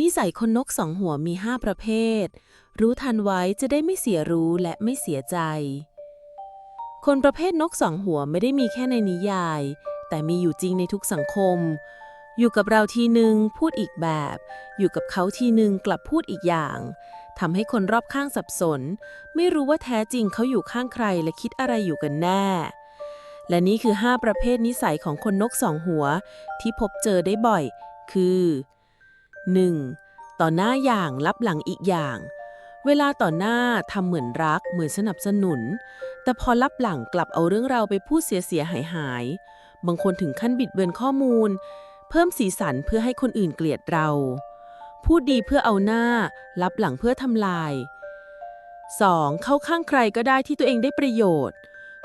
นิสัยคนนกสองหัวมีห้าประเภท รู้ทันไว้จะได้ไม่เสียรู้และไม่เสียใจ คนประเภทนกสองหัวไม่ได้มีแค่ในนิยาย แต่มีอยู่จริงในทุกสังคม อยู่กับเราทีหนึ่งพูดอีกแบบ อยู่กับเขาทีหนึ่งกลับพูดอีกอย่างทำให้คนรอบข้างสับสน ไม่รู้ว่าแท้จริงเขาอยู่ข้างใครและคิดอะไรอยู่กันแน่ และนี่คือ 5 ประเภทนิสัยของคนนกสองหัว ที่พบเจอได้บ่อย คือ 1. ต่อหน้าอย่างรับหลังอีกอย่าง เวลาต่อหน้าทำเหมือนรักเหมือนสนับสนุน แต่พอรับหลังกลับเอาเรื่องเราไปพูดเสียเสียหายหายบางคนถึงขั้นบิดเบือนข้อมูล เพิ่มสีสันเพื่อให้คนอื่นเกลียดเรา พูดดีเพื่อเอาหน้า รับหลังเพื่อทำลาย 2. เข้าข้างใครก็ได้ที่ตัวเองได้ประโยชน์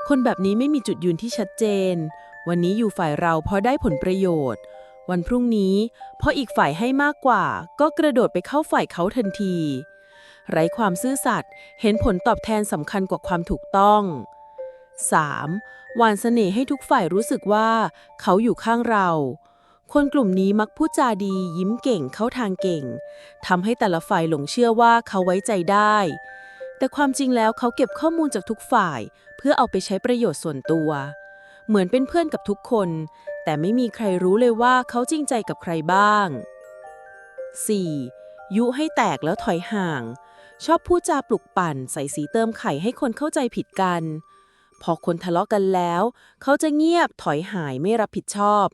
คนแบบนี้ไม่มีจุดยืนที่ชัดเจน วันนี้อยู่ฝ่ายเราเพราะได้ผลประโยชน์ วันพรุ่งนี้พราะอีกฝ่ายให้มากกว่า ก็กระโดดไปเข้าฝ่ายเขาทันที ไร้ความซื่อสัตย์เห็นผลตอบแทนสำคัญกว่าความถูกต้อง 3. หวานเสน่ห์ให้ทุกฝ่ายรู้สึกว่า เขาอยู่ข้างเรา คนกลุ่มนี้มักพูดจาดียิ้มเก่งเข้าทางเก่งทำให้แต่ละฝ่ายหลงเชื่อว่าเขาไว้ใจได้ แต่ความจริงแล้วเขาเก็บข้อมูลจากทุกฝ่าย เพื่อเอาไปใช้ประโยชน์ส่วนตัว เหมือนเป็นเพื่อนกับทุกคน แต่ไม่มีใครรู้เลยว่าเขาจริงใจกับใครบ้าง 4. ยุให้แตกแล้วถอยห่าง ชอบพูดจาปลุกปั่นใส่สีเติมไข่ให้คนเข้าใจผิดกัน พอคนทะเลาะกันแล้ว เขาจะเงียบถอยหายไม่รับผิดชอบ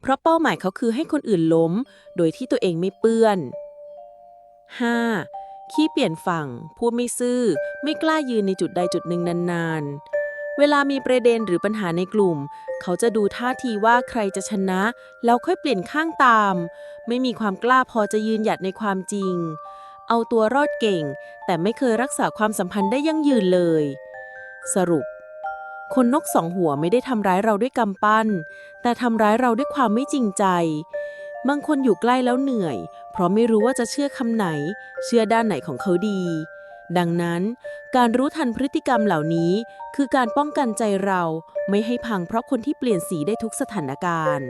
เพราะเป้าหมายเขาคือให้คนอื่นล้ม โดยที่ตัวเองไม่เปื้อน 5. ขี้เปลี่ยนฝั่ง พูดไม่ซื่อ ไม่กล้ายืนในจุดใดจุดหนึ่งนานๆ เวลามีประเด็นหรือปัญหาในกลุ่ม เขาจะดูท่าทีว่าใครจะชนะ แล้วค่อยเปลี่ยนข้างตาม ไม่มีความกล้าพอจะยืนหยัดในความจริง เอาตัวรอดเก่ง แต่ไม่เคยรักษาความสัมพันธ์ได้ยั่งยืนเลย สรุป คนนกสองหัวไม่ได้ทำร้ายเราด้วยกำปั้น แต่ทำร้ายเราด้วยความไม่จริงใจ บางคนอยู่ใกล้แล้วเหนื่อย เพราะไม่รู้ว่าจะเชื่อคำไหน เชื่อด้านไหนของเขาดี ดังนั้น การรู้ทันพฤติกรรมเหล่านี้ คือการป้องกันใจเราไม่ให้พังเพราะคนที่เปลี่ยนสีได้ทุกสถานการณ์